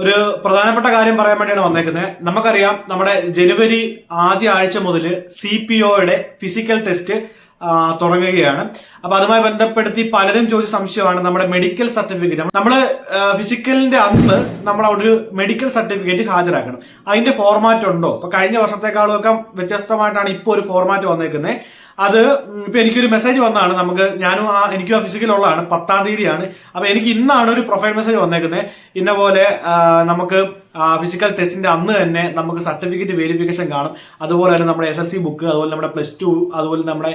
ഒരു പ്രധാനപ്പെട്ട കാര്യം പറയാൻ വേണ്ടിയാണ് വന്നേക്കുന്നത്. നമുക്കറിയാം നമ്മുടെ ജനുവരി ആദ്യ ആഴ്ച മുതൽ സി പി ഒയുടെ ഫിസിക്കൽ ടെസ്റ്റ് തുടങ്ങുകയാണ്. അപ്പൊ അതുമായി ബന്ധപ്പെടുത്തി പലരും ചോദിച്ച സംശയമാണ് നമ്മുടെ മെഡിക്കൽ സർട്ടിഫിക്കറ്റ് നമ്മൾ ഫിസിക്കലിന്റെ അന്ന് നമ്മൾ അവിടെ ഒരു മെഡിക്കൽ സർട്ടിഫിക്കറ്റ് ഹാജരാക്കണം. അതിന്റെ ഫോർമാറ്റ് ഉണ്ടോ? ഇപ്പൊ കഴിഞ്ഞ വർഷത്തെക്കാളും ഒക്കെ വ്യത്യസ്തമായിട്ടാണ് ഇപ്പോൾ ഒരു ഫോർമാറ്റ് വന്നേക്കുന്നത് അത് ഇപ്പൊ എനിക്കൊരു മെസ്സേജ് വന്നതാണ്. നമുക്ക് ഞാനും ആ എനിക്കും ആ ഫിസിക്കൽ ഉള്ളതാണ്. പത്താം തീയതിയാണ്. അപ്പൊ എനിക്ക് ഇന്നാണ് ഒരു പ്രൊഫൈൽ മെസ്സേജ് വന്നേക്കുന്നത് ഇന്ന പോലെ നമുക്ക് ഫിസിക്കൽ ടെസ്റ്റിന്റെ അന്ന് തന്നെ നമുക്ക് സർട്ടിഫിക്കറ്റ് വെരിഫിക്കേഷൻ കാണും. അതുപോലെ തന്നെ നമ്മുടെ എസ് എൽ സി ബുക്ക് അതുപോലെ നമ്മുടെ പ്ലസ് ടു അതുപോലെ നമ്മുടെ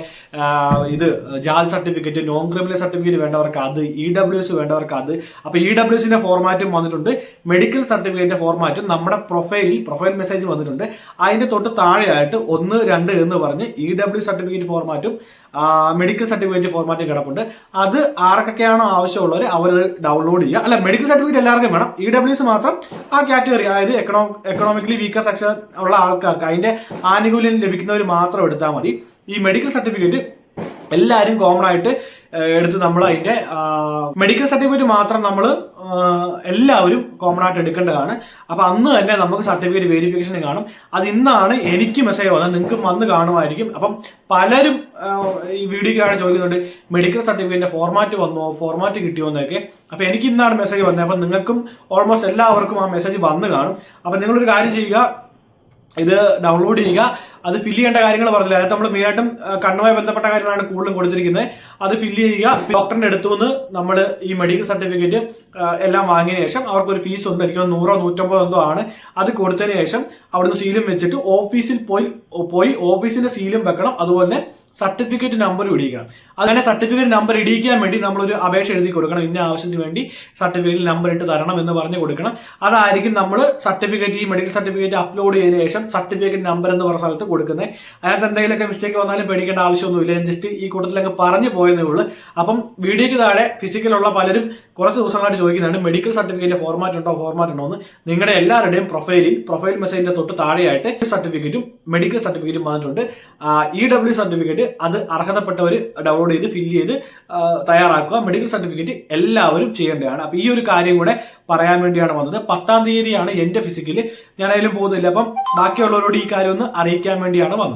ഇത് ജാതി സർട്ടിഫിക്കറ്റ് നോൺ ക്രിമിനൽ സർട്ടിഫിക്കറ്റ് വേണ്ടവർക്ക് അത് ഇ ഡബ്ല്യു എസ് വേണ്ടവർക്ക് അത്. അപ്പൊ ഇ ഡബ്ല്യു എസിന്റെ ഫോർമാറ്റും വന്നിട്ടുണ്ട്. മെഡിക്കൽ സർട്ടിഫിക്കറ്റിന്റെ ഫോർമാറ്റും നമ്മുടെ പ്രൊഫൈലിൽ പ്രൊഫൈൽ മെസ്സേജ് വന്നിട്ടുണ്ട്. അതിന്റെ തൊട്ട് താഴെയായിട്ട് ഒന്ന് രണ്ട് എന്ന് പറഞ്ഞ് ഇ ഡബ്ല്യു സർട്ടിഫിക്കറ്റ് ഫോർമാറ്റും മെഡിക്കൽ സർട്ടിഫിക്കറ്റ് ഫോർമാറ്റും കിടപ്പുണ്ട്. അത് ആർക്കൊക്കെയാണോ ആവശ്യമുള്ളവർ അവർ ഡൗൺലോഡ് ചെയ്യുക. അല്ല മെഡിക്കൽ സർട്ടിഫിക്കറ്റ് എല്ലാവർക്കും വേണം. ഇ ഡബ്ല്യൂസ് മാത്രം ആ കാറ്റഗറി അതായത് എക്കണോ എക്കണോമിക്കലി വീക്കർ സെക്ഷൻ ഉള്ള ആൾക്കാർക്ക് അതിന്റെ ആനുകൂല്യം ലഭിക്കുന്നവർ മാത്രം എടുത്താൽ മതി. ഈ മെഡിക്കൽ സർട്ടിഫിക്കറ്റ് എല്ലാവരും കോമൺ ആയിട്ട് എടുത്ത് നമ്മൾ അതിന്റെ മെഡിക്കൽ സർട്ടിഫിക്കറ്റ് മാത്രം നമ്മൾ എല്ലാവരും കോമൺ ആയിട്ട് എടുക്കേണ്ടതാണ്. അപ്പൊ അന്ന് തന്നെ നമുക്ക് സർട്ടിഫിക്കറ്റ് വെരിഫിക്കേഷൻ കാണും. അത് ഇന്നാണ് എനിക്ക് മെസ്സേജ് വന്നത്. നിങ്ങൾക്ക് വന്ന് കാണുമായിരിക്കും. അപ്പം പലരും ഈ വീഡിയോ കാണാൻ ചോദിക്കുന്നുണ്ട് മെഡിക്കൽ സർട്ടിഫിക്കറ്റിന്റെ ഫോർമാറ്റ് വന്നോ ഫോർമാറ്റ് കിട്ടിയോ എന്നൊക്കെ. അപ്പൊ എനിക്ക് ഇന്നാണ് മെസ്സേജ് വന്നത്. അപ്പൊ നിങ്ങൾക്കും ഓൾമോസ്റ്റ് എല്ലാവർക്കും ആ മെസ്സേജ് വന്ന് കാണും. അപ്പൊ നിങ്ങളൊരു കാര്യം ചെയ്യുക. ഇത് ഡൗൺലോഡ് ചെയ്യുക. അത് ഫില്ല് ചെയ്യേണ്ട കാര്യങ്ങൾ പറഞ്ഞില്ല. അതായത് നമ്മൾ മെയിനായിട്ടും കണ്ണുമായി ബന്ധപ്പെട്ട കാര്യങ്ങളാണ് കൂടുതലും കൊടുത്തിരിക്കുന്നത്. അത് ഫില്ല് ചെയ്യുക. ഡോക്ടറിന്റെ അടുത്തു നിന്ന് നമ്മൾ ഈ മെഡിക്കൽ സർട്ടിഫിക്കറ്റ് എല്ലാം വാങ്ങിയതിനു ശേഷം അവർക്ക് ഒരു ഫീസ് ഉണ്ട്. എനിക്ക് നൂറോ നൂറ്റമ്പതോ എന്തോ ആണ്. അത് കൊടുത്തതിന് ശേഷം അവിടുന്ന് സീലും വെച്ചിട്ട് ഓഫീസിൽ പോയി പോയി ഓഫീസിന്റെ സീലും വെക്കണം. അതുപോലെ സർട്ടിഫിക്കറ്റ് നമ്പർ ഇടിയിക്കണം. അങ്ങനെ സർട്ടിഫിക്കറ്റ് നമ്പർ ഇടിയിക്കാൻ വേണ്ടി നമ്മളൊരു അപേക്ഷ എഴുതി കൊടുക്കണം. ഇന്ന ആവശ്യത്തിന് വേണ്ടി സർട്ടിഫിക്കറ്റ് നമ്പർ ഇട്ട് തരണം എന്ന് പറഞ്ഞു കൊടുക്കണം. അതായിരിക്കും നമ്മൾ സർട്ടിഫിക്കറ്റ് ഈ മെഡിക്കൽ സർട്ടിഫിക്കറ്റ് അപ്ലോഡ് ചെയ്തതിനു ശേഷം സർട്ടിഫിക്കറ്റ് നമ്പർ എന്ന് പറഞ്ഞ സ്ഥലത്ത് കൊടുക്കുന്നത് അതിനകത്ത് എന്തെങ്കിലുമൊക്കെ മിസ്റ്റേക്ക് വന്നാലും പേടിക്കേണ്ട ആവശ്യമൊന്നുമില്ല. ഞാൻ ജസ്റ്റ് ഈ കൂട്ടത്തിൽ അങ്ങ് പറഞ്ഞു പോയെന്നേ ഉള്ളൂ. അപ്പം വീഡിയോയ്ക്ക് താഴെ ഫിസിക്കലുള്ള പലരും കുറച്ച് ദിവസങ്ങളായിട്ട് ചോദിക്കുന്നുണ്ട്. മെഡിക്കൽ സർട്ടിഫിക്കറ്റിന്റെ ഫോർമാറ്റ് ഉണ്ടോ? ഫോർമാറ്റ് ഉണ്ടോ എന്ന്. നിങ്ങളുടെ എല്ലാവരുടെയും പ്രൊഫൈലിൽ പ്രൊഫൈൽ മെസ്സേജിന്റെ തൊട്ട് താഴെയായിട്ട് സർട്ടിഫിക്കറ്റും മെഡിക്കൽ സർട്ടിഫിക്കറ്റും വന്നിട്ടുണ്ട്. ഇ ഡബ്ല്യു സർട്ടിഫിക്കറ്റ് അത് അർഹതപ്പെട്ടവർ ഡൗൺലോഡ് ചെയ്ത് ഫില്ല് ചെയ്ത് തയ്യാറാക്കുക. മെഡിക്കൽ സർട്ടിഫിക്കറ്റ് എല്ലാവരും ചെയ്യേണ്ടതാണ്. അപ്പൊ ഈ ഒരു കാര്യം കൂടെ പറയാൻ വേണ്ടിയാണ് വന്നത്. പത്താം തീയതിയാണ് എന്റെ ഫിസിക്കൽ ഞാൻ പോകുന്നില്ല. അപ്പം ബാക്കിയുള്ളവരോട് ഈ കാര്യം ഒന്ന് അറിയിക്കാൻ വേണ്ടിയാണ് വന്നത്.